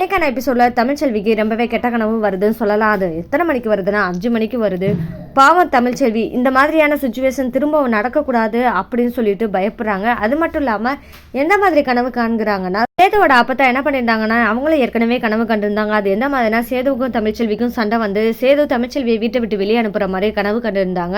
இன்றைக்கான எபிசோடில் தமிழ்ச்செல்விக்கு ரொம்பவே கெட்ட கனவு வருதுன்னு சொல்லலாம். அது எத்தனை மணிக்கு வருதுன்னா அஞ்சு மணிக்கு வருது. பாவம் தமிழ்ச்செல்வி இந்த மாதிரியான சுச்சுவேஷன் திரும்ப நடக்கக்கூடாது அப்படின்னு சொல்லிட்டு பயப்படுறாங்க. அது மட்டும் இல்லாமல் எந்த மாதிரி கனவு காண்கிறாங்கன்னா சேதுவோட அப்பத்தா என்ன பண்ணியிருந்தாங்கன்னா அவங்களும் ஏற்கனவே கனவு கண்டிருந்தாங்க. அது எந்த மாதிரினா சேதுவுக்கும் தமிழ்ச்செல்விக்கும் சண்டை வந்து சேது தமிழ்ச்செல்வியை வீட்டை விட்டு வெளியே அனுப்புகிற மாதிரி கனவு கண்டிருந்தாங்க.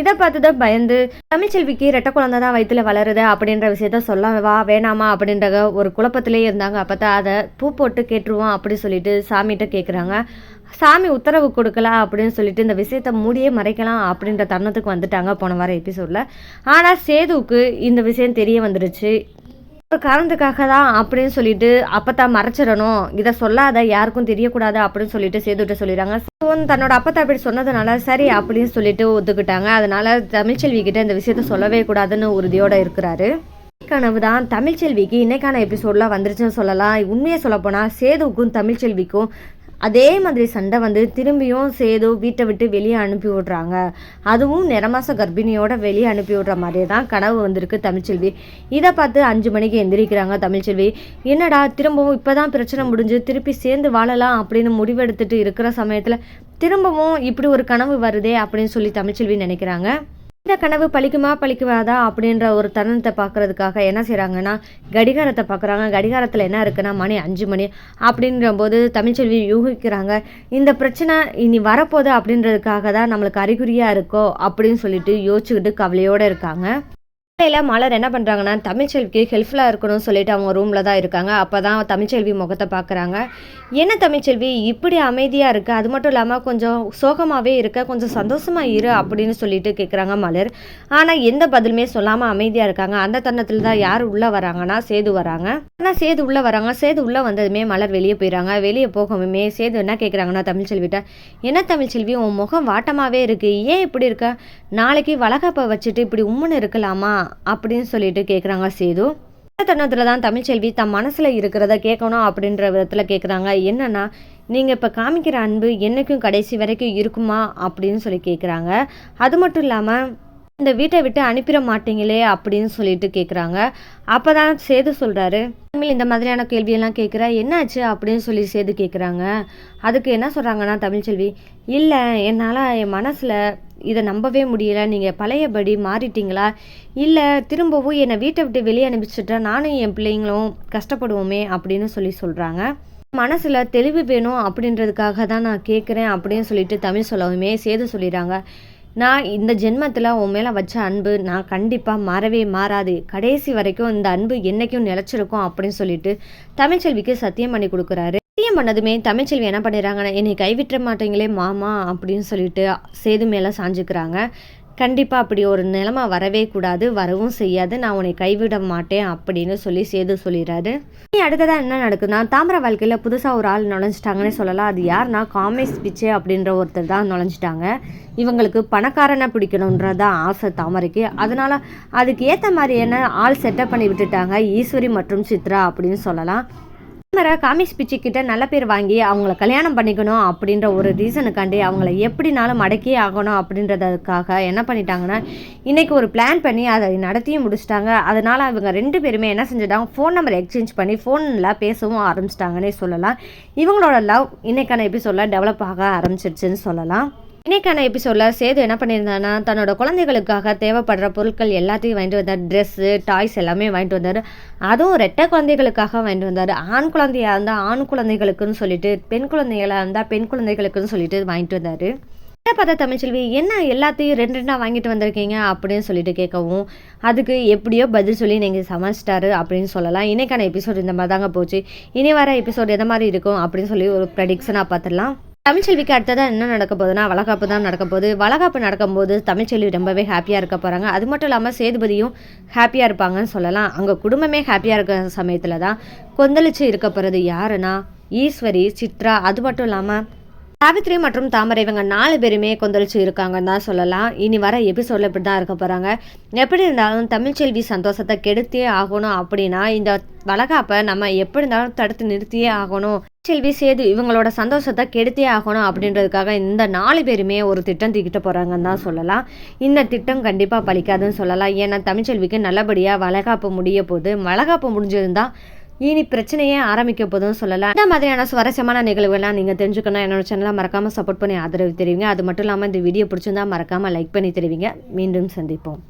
இதை பார்த்து தான் பயந்து தமிழ்ச்செல்விக்கு ரெட்டை குழந்தை தான் வயிற்றுல வளருது அப்படின்ற விஷயத்த சொல்லவா வேணாமா? அப்படின்ற ஒரு குழப்பத்திலே இருந்தாங்க அப்போ அதை பூ போட்டு கேட்டுருவோம் அப்படி சொல்லிட்டு சாமிகிட்ட கேட்குறாங்க சாமி உத்தரவு கொடுக்கலாம் அப்படின்னு சொல்லிட்டு இந்த விஷயத்த மூடியே மறைக்கலாம் அப்படின்ற தருணத்துக்கு வந்துட்டாங்க போன வார எபிசோடில். ஆனால் சேதுவுக்கு இந்த விஷயம் தெரிய வந்துருச்சு. ஒரு காரணத்துக்காக தான் அப்படின்னு சொல்லிட்டு அப்பத்தான் மறைச்சிடணும். இதை சொல்லாத யாருக்கும் தெரியக்கூடாது அப்படின்னு சொல்லிட்டு சேதுகிட்ட சொல்லிடுறாங்க. தன்னோட அப்பத்தா அப்படி சொன்னதுனால சரி அப்படின்னு சொல்லிட்டு ஒத்துக்கிட்டாங்க. அதனால தமிழ்ச்செல்வி கிட்ட இந்த விஷயத்த சொல்லவே கூடாதுன்னு உறுதியோட இருக்கிறாரு. கனவு தான். தமிழ்ச்செல்விக்கு இன்னைக்கான எபிசோட்லாம் வந்துருச்சுன்னு சொல்லலாம். உண்மையை சொல்லப்போனால் சேதுவுக்கும் தமிழ்ச்செல்விக்கும் அதே மாதிரி சண்டை வந்து திரும்பியும் சேது வீட்டை விட்டு வெளியே அனுப்பி விடுறாங்க. அதுவும் நிறமாச கர்ப்பிணியோட வெளியே அனுப்பி விடுற மாதிரி தான் கனவு வந்திருக்கு தமிழ்ச்செல்வி இதை பார்த்து அஞ்சு மணிக்கு எந்திரிக்கிறாங்க தமிழ்ச்செல்வி என்னடா திரும்பவும் இப்போதான் பிரச்சனை முடிஞ்சு திருப்பி சேர்ந்து வாழலாம் அப்படின்னு முடிவெடுத்துட்டு இருக்கிற சமயத்தில் திரும்பவும் இப்படி ஒரு கனவு வருதே அப்படின்னு சொல்லி தமிழ்ச்செல்வி நினைக்கிறாங்க. இந்த கனவு பழிக்குமா பழிக்குவாதா அப்படின்ற ஒரு தருணத்தை பார்க்குறதுக்காக என்ன செய்கிறாங்கன்னா கடிகாரத்தை பார்க்குறாங்க. கடிகாரத்தில் என்ன இருக்குன்னா மணி அஞ்சு மணி அப்படின்றபோது தமிழ்ச்செல்வி யூகிக்கிறாங்க. இந்த பிரச்சனை இனி வரப்போகுது அப்படின்றதுக்காக தான் நம்மளுக்கு அறிகுறியாக இருக்கோ அப்படின்னு சொல்லிட்டு யோசிச்சுக்கிட்டு கவலையோடு இருக்காங்க. காலையில் மலர் என்ன பண்ணுறாங்கன்னா தமிழ்ச்செல்விக்கு ஹெல்ப்ஃபுல்லாக இருக்கணும்னு சொல்லிட்டு அவங்க ரூமில் தான் இருக்காங்க. அப்போ தான் தமிழ்ச்செல்வி முகத்தை பார்க்குறாங்க. என்ன தமிழ்ச்செல்வி இப்படி அமைதியாக இருக்கு அது மட்டும் இல்லாமல் கொஞ்சம் சோகமாகவே இருக்க கொஞ்சம் சந்தோஷமாக இரு அப்படின்னு சொல்லிட்டு கேட்குறாங்க மலர். ஆனால் எந்த பதிலுமே சொல்லாமல் அமைதியாக இருக்காங்க. அந்த தருணத்தில் தான் யார் உள்ளே வராங்கன்னா சேது வராங்க. ஆனால் சேது உள்ளே வராங்க. சேது உள்ளே வந்ததுமே மலர் வெளியே போயிடறாங்க. வெளியே போகவுமே சேது என்ன கேட்குறாங்கன்னா தமிழ்ச்செல்விட்ட என்ன தமிழ்ச்செல்வி உன் முகம் வாட்டமாகவே இருக்குது ஏன் இப்படி இருக்க? நாளைக்கு வளகாப்பை வச்சுட்டு இப்படி உம்முன்னு இருக்கலாமா? அப்படின்னு சொல்லிட்டு கேட்குறாங்க சேது. இந்த தருணத்தில் தான் தமிழ்ச்செல்வி தம் மனசில் இருக்கிறத கேட்கணும் அப்படின்ற விதத்தில் கேட்குறாங்க என்னென்னா நீங்கள் இப்போ காமிக்கிற அன்பு என்னைக்கும் கடைசி வரைக்கும் இருக்குமா அப்படின்னு சொல்லி கேட்குறாங்க அது மட்டும் இல்லாமல் இந்த வீட்டை விட்டு அனுப்பிட மாட்டீங்களே அப்படின்னு சொல்லிட்டு கேட்குறாங்க அப்போ தான் சேது சொல்கிறாரு தமிழ் இந்த மாதிரியான கேள்வியெல்லாம் கேட்குற என்னாச்சு? அப்படின்னு சொல்லி சேது கேட்குறாங்க அதுக்கு என்ன சொல்கிறாங்கன்னா தமிழ்ச்செல்வி இல்லை என்னால் என் மனசில் இதை நம்பவே முடியல. நீங்கள் பழையபடி மாறிட்டீங்களா? இல்லை திரும்பவும் என்னை வீட்டை விட்டு வெளியே அனுப்பிச்சிட்டா நானும் என் பிள்ளைங்களும் கஷ்டப்படுவோமே அப்படின்னு சொல்லி சொல்கிறாங்க மனசில் தெளிவு வேணும் அப்படின்றதுக்காக தான் நான் கேட்குறேன் அப்படின்னு சொல்லிட்டு தமிழ் சொல்லவுமே சேது சொல்லிடுறாங்க. நான் இந்த ஜென்மத்தில் உன் மேலே வச்ச அன்பு நான் கண்டிப்பாக மாறவே மாறாது. கடைசி வரைக்கும் இந்த அன்பு என்னைக்கும் நிலச்சிருக்கும் அப்படின்னு சொல்லிட்டு தமிழ்ச்செல்விக்கு சத்தியம் பண்ணி கொடுக்குறாரு. சத்தியம் பண்ணதுமே தமிழ்ச்செல்வி என்ன பண்ணிடுறாங்கன்னா என்னை கைவிட்ட மாட்டீங்களே மாமா அப்படின்னு சொல்லிட்டு சேது மேலே சாஞ்சுக்கிறாங்க. கண்டிப்பாக அப்படி ஒரு நிலமை வரவே கூடாது வரவும் செய்யாது. நான் உன்னை கைவிட மாட்டேன் அப்படின்னு சொல்லி சேது சொல்லிடுறாரு. நீ அடுத்ததாக என்ன நடக்குதுன்னா தாமிர வாழ்க்கையில் புதுசாக ஒரு ஆள் நுழைஞ்சிட்டாங்கன்னு சொல்லலாம். அது யாருன்னா காமேஸ் பிச்சை அப்படின்ற ஒருத்தர் தான் நுழைஞ்சிட்டாங்க. இவங்களுக்கு பணக்காரனை பிடிக்கணுன்றது தான் ஆசை தாமரைக்கு. அதனால் அதுக்கு ஏற்ற மாதிரியான ஆள் செட்டப் பண்ணி விட்டுட்டாங்க. ஈஸ்வரி மற்றும் சித்ரா அப்படின்னு சொல்லலாம். தாமரை காமிஷ் பிச்சை கிட்ட நல்ல பேர் வாங்கி அவங்கள கல்யாணம் பண்ணிக்கணும் அப்படின்ற ஒரு ரீசனுக்காண்டி அவங்கள எப்படினாலும் அடக்கியே ஆகணும் அப்படின்றதுக்காக என்ன பண்ணிட்டாங்கன்னா இன்னைக்கு ஒரு பிளான் பண்ணி அதை நடத்தியும் முடிச்சிட்டாங்க. அதனால அவங்க ரெண்டு பேருமே என்ன செஞ்சிட்டாங்க ஃபோன் நம்பர் எக்ஸ்சேஞ்ச் பண்ணி ஃபோனில் பேசவும் ஆரம்பிச்சிட்டாங்கன்னே சொல்லலாம். இவங்களோட லவ் இன்னைக்கான எபிசோடில் டெவலப் ஆக ஆரம்பிச்சிருச்சுன்னு சொல்லலாம். இன்னைக்கான எபிசோடில் சேது என்ன பண்ணியிருந்தான்னா தன்னோட குழந்தைகளுக்காக தேவைப்படுற பொருட்கள் எல்லாத்தையும் வாங்கிட்டு வந்தார். ட்ரெஸ்ஸு டாய்ஸ் எல்லாமே வாங்கிட்டு வந்தார். அதுவும் ரெட்டை குழந்தைகளுக்காக வாங்கிட்டு வந்தார். ஆண் குழந்தையாக இருந்தால் ஆண் குழந்தைகளுக்குன்னு சொல்லிட்டு பெண் குழந்தைகளாக இருந்தால் பெண் குழந்தைகளுக்குன்னு சொல்லிட்டு வாங்கிட்டு வந்தார். என்ன பார்த்தா தமிழ்ச்செல்வி என்ன எல்லாத்தையும் ரெண்டு ரெண்டாக வாங்கிட்டு வந்திருக்கீங்க அப்படின்னு சொல்லிட்டு கேட்கவும் அதுக்கு எப்படியோ பதில் சொல்லி நீங்கள் சமைச்சிட்டாரு அப்படின்னு சொல்லலாம். இன்னைக்கான எபிசோடு இந்த மாதிரி தாங்க போச்சு. இனி வர எபிசோடு எந்த மாதிரி இருக்கும் அப்படின்னு சொல்லி ஒரு ப்ரெடிக்ஷனாக பார்த்துடலாம். தமிழ்ச்செல்விக்கு அடுத்ததாக என்ன நடக்க போகுதுன்னா வளகாப்பு தான் நடக்க போகுது. வளகாப்பு நடக்கும்போது தமிழ்ச்செல்வி ரொம்பவே ஹாப்பியாக இருக்க போகிறாங்க அது மட்டும் இல்லாமல் சேதுபதியும் ஹாப்பியாக இருப்பாங்கன்னு சொல்லலாம். அங்கே குடும்பமே ஹாப்பியாக இருக்கிற சமயத்தில் தான் கொந்தளிச்சு இருக்க போகிறது யாருன்னா ஈஸ்வரி சித்ரா. அது மட்டும் இல்லாமல் சாவித்ரி மற்றும் தாமரை இவங்க நாலு பேருமே கொந்தளிச்சு இருக்காங்கன்னு தான் சொல்லலாம். இனி வர எபிசோடில் இப்படி தான் இருக்க போகிறாங்க எப்படி இருந்தாலும் தமிழ்ச்செல்வி சந்தோஷத்தை கெடுத்தே ஆகணும் அப்படின்னா இந்த வளகாப்பை நம்ம எப்படி இருந்தாலும் தடுத்து நிறுத்தியே ஆகணும். செல்வி சேது இவங்களோட சந்தோஷத்தை கெடுத்தே ஆகணும் அப்படின்றதுக்காக இந்த நாலு பேருமே ஒரு திட்டம் தீக்கிட்டு போகிறாங்கன்னு தான் சொல்லலாம். இந்த திட்டம் கண்டிப்பாக பலிக்காதுன்னு சொல்லலாம். ஏன்னா தமிழ்ச்செல்விக்கு நல்லபடியாக வளகாப்பு முடிய போது வளகாப்பு முடிஞ்சிருந்தா இனி பிரச்சனையே ஆரம்பிக்க போதும் சொல்லலாம் இந்த மாதிரியான சுவாரஸ்யமான நிகழ்வுகள்லாம் நீங்கள் தெரிஞ்சுக்கணும். என்னோட சேனலை மறக்காமல் சப்போர்ட் பண்ணி ஆதரவு தெரிவிங்க. அது மட்டும் இல்லாமல் இந்த வீடியோ பிடிச்சிருந்தா மறக்காமல் லைக் பண்ணி தெரிவிங்க. மீண்டும் சந்திப்போம்.